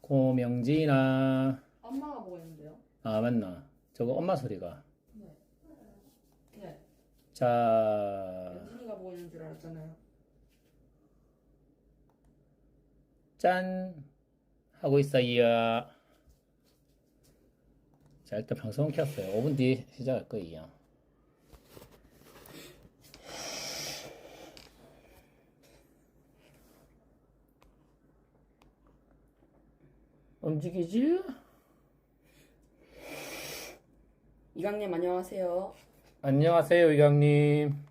고명진아. 엄마가 보고 있는데요. 아, 맞나? 저거 엄마 소리가. 네. 네. 자, 연진이가 보고 있는 줄 알았잖아요. 짠! 하고 있어요. 자, 일단 방송 켰어요. 5분 뒤에 시작할 거예요. 움직이지? 이강님 안녕하세요. 안녕하세요, 이강님.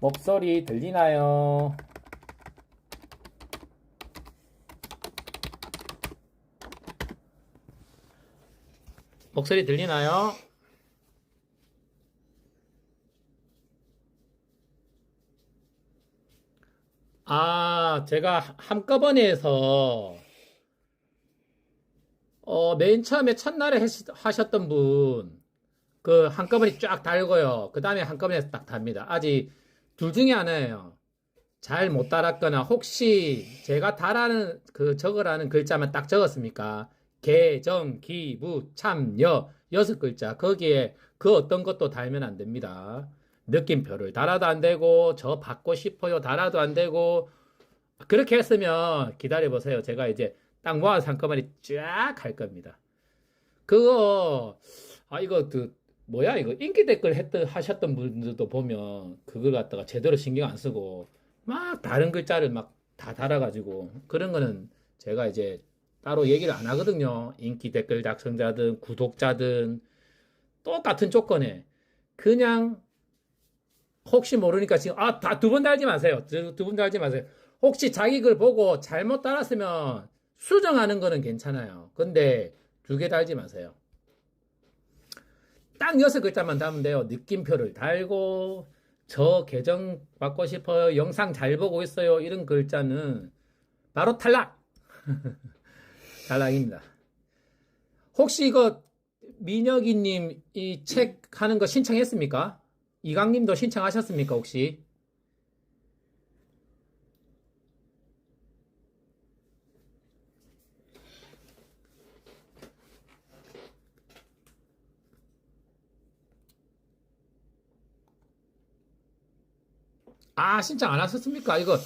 목소리 들리나요? 목소리 들리나요? 아, 제가 한꺼번에 해서, 어, 맨 처음에 첫날에 하셨던 분, 그 한꺼번에 쫙 달고요. 그 다음에 한꺼번에 딱 답니다. 아직 둘 중에 하나예요. 잘 못 달았거나, 혹시 제가 달하는, 그 적으라는 글자만 딱 적었습니까? 개정, 기 부, 참 여, 여섯 글자. 거기에 그 어떤 것도 달면 안 됩니다. 느낌표를 달아도 안 되고, 저 받고 싶어요 달아도 안 되고, 그렇게 했으면 기다려 보세요. 제가 이제 딱 모아서 한꺼번에 쫙 할 겁니다. 그거, 아, 이거, 그, 뭐야, 이거, 인기 댓글 했던, 하셨던 분들도 보면, 그걸 갖다가 제대로 신경 안 쓰고, 막 다른 글자를 막 다 달아가지고, 그런 거는 제가 이제 따로 얘기를 안 하거든요. 인기 댓글 작성자든, 구독자든, 똑같은 조건에, 그냥, 혹시 모르니까 지금, 아, 다 두 번 달지 마세요. 두 번 달지 마세요. 혹시 자기 글 보고 잘못 달았으면 수정하는 거는 괜찮아요. 근데 두 개 달지 마세요. 딱 여섯 글자만 달면 돼요. 느낌표를 달고, 저 계정 받고 싶어요. 영상 잘 보고 있어요. 이런 글자는 바로 탈락! 탈락입니다. 혹시 이거 민혁이님 이 책 하는 거 신청했습니까? 이강님도 신청하셨습니까, 혹시? 아, 신청 안 하셨습니까? 이거,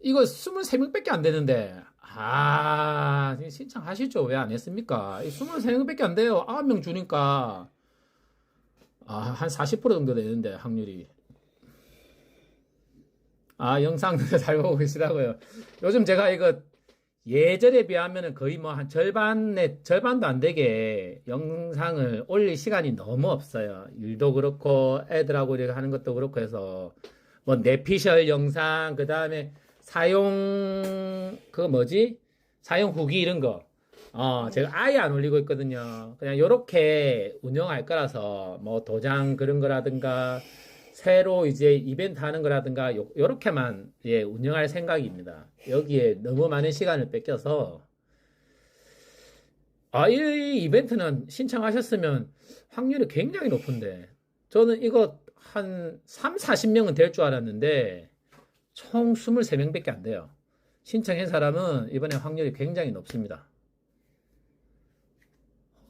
이거 23명밖에 안 되는데. 아, 신청하시죠. 왜 안 했습니까? 23명밖에 안 돼요. 9명 주니까. 아, 한 40% 정도 되는데, 확률이. 아, 영상 잘 보고 계시다고요. 요즘 제가 이거 예전에 비하면 거의 뭐 한 절반의, 절반도 안 되게 영상을 올릴 시간이 너무 없어요. 일도 그렇고, 애들하고 이렇게 하는 것도 그렇고 해서. 뭐 내피셜 영상 그 다음에 사용 그 뭐지 사용 후기 이런 거 어, 제가 아예 안 올리고 있거든요. 그냥 요렇게 운영할 거라서 뭐 도장 그런 거라든가 새로 이제 이벤트 하는 거라든가 요, 요렇게만 예, 운영할 생각입니다. 여기에 너무 많은 시간을 뺏겨서 아, 이 이벤트는 신청하셨으면 확률이 굉장히 높은데 저는 이거 한 3, 40명은 될 줄 알았는데 총 23명밖에 안 돼요. 신청한 사람은 이번에 확률이 굉장히 높습니다.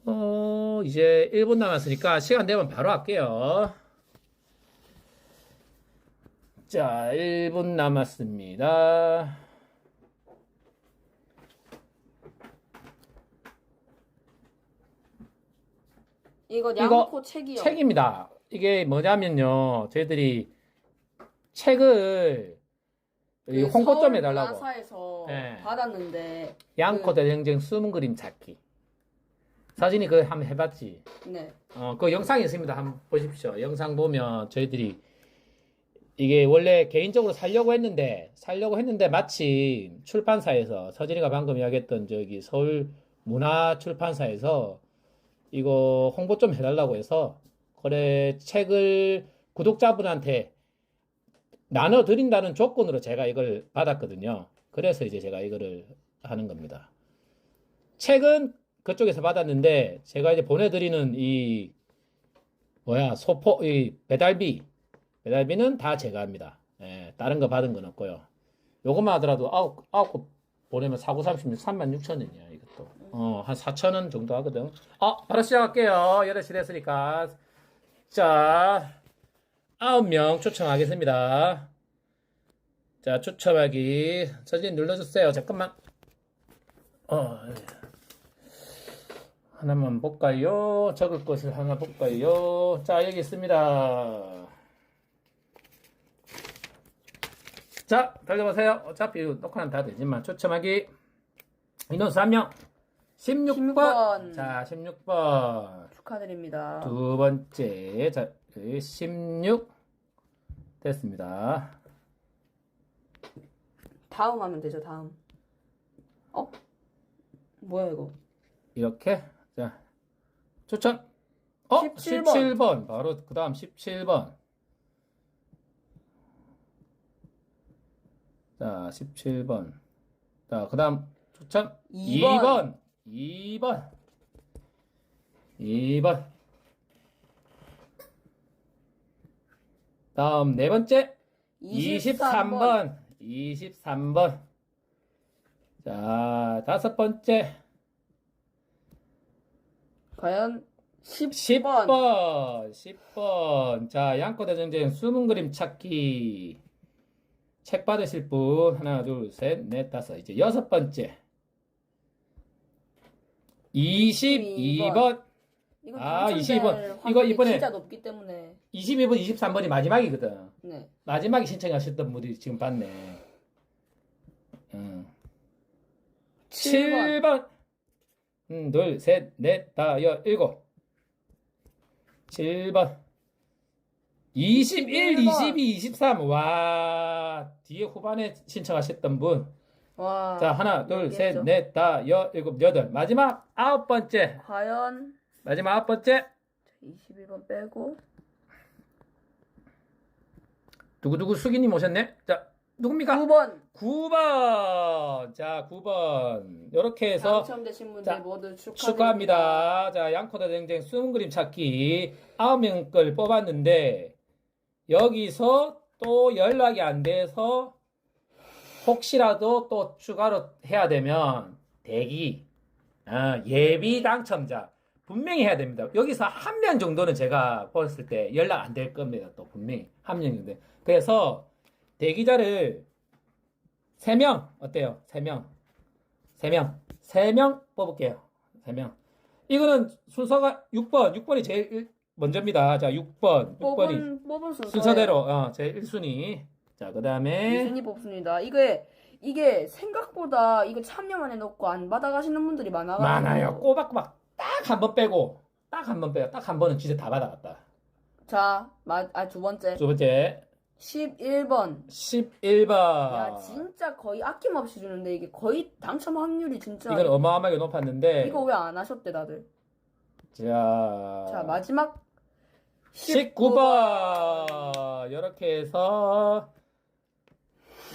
어, 이제 1분 남았으니까 시간 되면 바로 할게요. 자, 1분 남았습니다. 이거 이거 양코 책이요. 책입니다. 이게 뭐냐면요. 저희들이 책을 이그 홍보 좀 해달라고. 문화사에서 네. 받았는데 양코 대행정 숨은 그림 찾기. 사진이 그거 한번 해봤지. 네. 어, 그 영상이 있습니다. 한번 보십시오. 영상 보면 저희들이 이게 원래 개인적으로 살려고 했는데, 살려고 했는데 마침 출판사에서, 서진이가 방금 이야기했던 저기 서울 문화 출판사에서 이거 홍보 좀 해달라고 해서, 그래, 책을 구독자분한테 나눠 드린다는 조건으로 제가 이걸 받았거든요. 그래서 이제 제가 이거를 하는 겁니다. 책은 그쪽에서 받았는데, 제가 이제 보내드리는 이 뭐야 소포 이 배달비 배달비는 다 제가 합니다. 예, 다른 거 받은 건 없고요. 요것만 하더라도 아홉 아홉 거 보내면 사고 36 3만 6천 원이야 이것도. 어한 4천 원 정도 하거든. 아 바로 시작할게요. 8시 됐으니까 자 아홉 명 초청하겠습니다. 자 초청하기 사진 눌러주세요. 잠깐만. 어. 하나만 볼까요? 적을 것을 하나 볼까요? 자, 여기 있습니다. 자, 달려보세요. 어차피 녹화는 다 되지만, 초점하기. 인원수 한 명. 16번. 16번. 자, 16번. 축하드립니다. 두 번째. 자, 16. 됐습니다. 다음 하면 되죠, 다음. 어? 뭐야, 이거? 이렇게. 자, 추천. 어? 17번. 17번. 바로 그 다음 17번. 자, 17번. 자, 그 다음 추천. 2번. 2번. 2번. 2번. 다음 네 번째. 23번. 23번. 자, 다섯 번째. 과연 10번. 10번, 10번. 자, 양코 대 전쟁 숨은 그림 찾기. 책 받으실 분, 하나, 둘, 셋, 넷, 다섯. 이제 여섯 번째. 22번. 이건 아, 당첨될 22번. 확률이 이거 이번에- 진짜 높기 때문에. 22번, 23번이 마지막이거든. 네. 마지막에 신청하셨던 분들이 지금 받네. 응. 7번. 7번. 음, 둘, 셋, 넷, 다, 여, 일곱. 7번. 21, 22, 23. 와, 뒤에 후반에 신청하셨던 분. 와. 자, 하나, 둘, 셋, 했죠. 넷, 다, 여, 일곱, 여덟. 마지막 아홉 번째. 과연 마지막 아홉 번째. 21번 빼고 두구두구 수기님 오셨네? 자, 누굽니까? 9번 9번. 자, 9번. 이렇게 해서 당첨되신 분들 자, 모두 축하드립니다. 축하합니다. 자, 양코다 쟁쟁 숨은 그림 찾기 9명 걸 뽑았는데 여기서 또 연락이 안 돼서 혹시라도 또 추가로 해야 되면 대기 아, 예비 당첨자 분명히 해야 됩니다. 여기서 한 명 정도는 제가 봤을 때 연락 안 될 겁니다. 또 분명히 한 명 정도. 그래서 대기자를 3명 어때요? 3명. 3명. 3명 뽑을게요. 3명. 이거는 순서가 6번. 6번이 제일 일- 먼저입니다. 자, 6번. 6번이 뽑은 뽑은 순서 순서대로 어, 제 1순위. 자, 그 다음에 이순이 뽑습니다. 이게 이게 생각보다 이거 참여만 해놓고 안 받아가시는 분들이 많아가지고 많아요. 꼬박꼬박 딱 한 번 빼고 딱 한 번 빼요. 딱 한 번은 진짜 다 받아갔다. 자, 아두 번째 두 번째 11번. 11번. 야 진짜 거의 아낌없이 주는데 이게 거의 당첨 확률이 진짜 이건 어마어마하게 높았는데 이거 왜 안 하셨대 다들? 자, 자 마지막 19번 이렇게 해서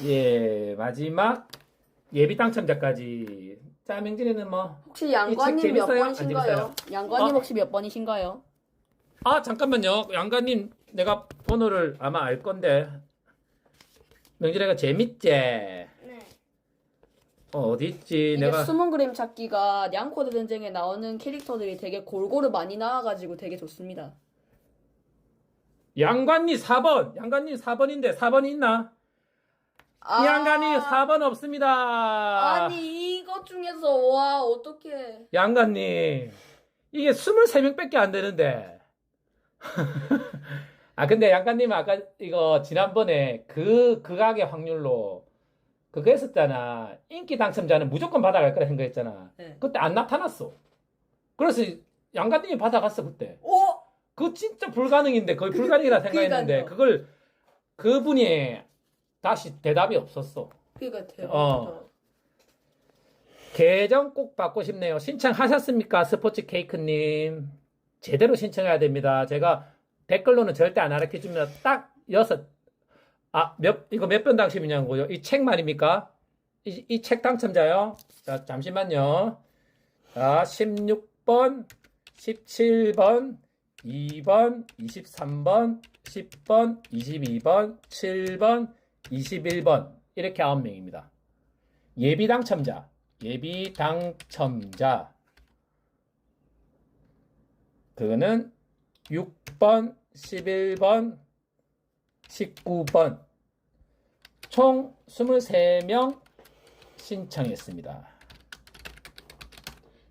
예 마지막 예비 당첨자까지 자 명진이는 뭐 혹시 양관님 책몇 재밌어요? 안 번이신가요? 재밌어요? 양관님 어? 혹시 몇 번이신가요? 아 잠깐만요 양가님 내가 번호를 아마 알 건데 명진이가 재밌지 네. 어, 어디 있지 이게 내가 숨은 그림 찾기가 냥코드 전쟁에 나오는 캐릭터들이 되게 골고루 많이 나와가지고 되게 좋습니다. 양관님 4번 양관님 4번인데 4번이 있나 아, 양관님 4번 없습니다 아니 이것 중에서 와 어떻게 양관님, 이게 23명밖에 안 되는데. 아, 근데 양관님 아까 이거 지난번에 그 극악의 확률로 그거 했었잖아. 인기 당첨자는 무조건 받아갈 거라 생각했잖아. 네. 그때 안 나타났어. 그래서 양관님이 받아갔어, 그때. 어? 그거 진짜 불가능인데, 거의 불가능이라 생각했는데, 그러니까요. 그걸 그분이 다시 대답이 없었어. 그니까 대박. 어. 계정 꼭 받고 싶네요. 신청하셨습니까? 스포츠 케이크님. 제대로 신청해야 됩니다. 제가 댓글로는 절대 안 알려 줍니다. 딱 여섯, 아, 몇, 이거 몇 번 당첨이냐고요? 이 책 말입니까? 이책 당첨자요? 자, 잠시만요. 자, 16번, 17번, 2번, 23번, 10번, 22번, 7번, 21번 이렇게 9명입니다. 예비 당첨자, 예비 당첨자 그거는 6번, 11번, 19번 총 23명 신청했습니다.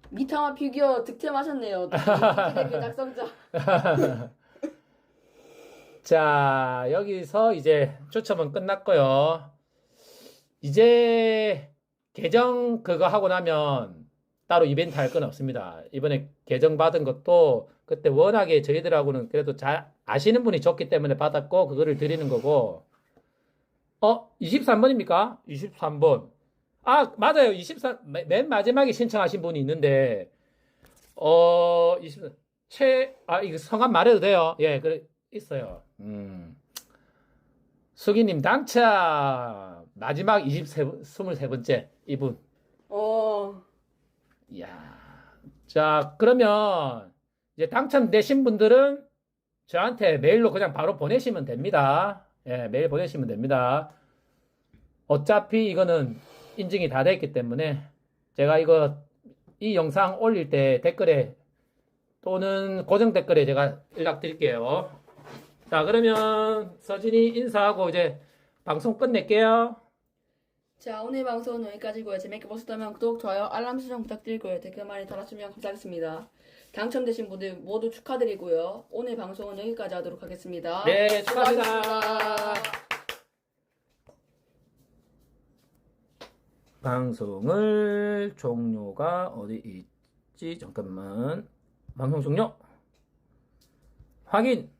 미타마 피규어 득템하셨네요. 작성자. 자, 여기서 이제 추첨은 끝났고요. 이제 계정 그거 하고 나면 따로 이벤트 할 건 없습니다. 이번에 계정 받은 것도 그때 워낙에 저희들하고는 그래도 잘 아시는 분이 좋기 때문에 받았고 그거를 드리는 거고. 어, 23번입니까? 23번. 아, 맞아요. 24, 맨- 맨 마지막에 신청하신 분이 있는데, 어, 24, 최, 아, 이거 성함 말해도 돼요. 예, 그래, 있어요. 음. 수기님 당첨! 마지막 23, 23번째, 이분. 어. 이야. 자, 그러면, 이제 당첨되신 분들은 저한테 메일로 그냥 바로 보내시면 됩니다. 예, 메일 보내시면 됩니다. 어차피 이거는 인증이 다 됐기 때문에 제가 이거 이 영상 올릴 때 댓글에 또는 고정 댓글에 제가 연락 드릴게요. 자, 그러면 서진이 인사하고 이제 방송 끝낼게요. 자, 오늘 방송은 여기까지고요. 재밌게 보셨다면 구독, 좋아요, 알람 설정 부탁드리고요. 댓글 많이 달아주면 감사하겠습니다. 당첨되신 분들 모두 축하드리고요. 오늘 방송은 여기까지 하도록 하겠습니다. 네, 축하합니다. 방송을 종료가 어디 있지? 잠깐만. 방송 종료. 확인.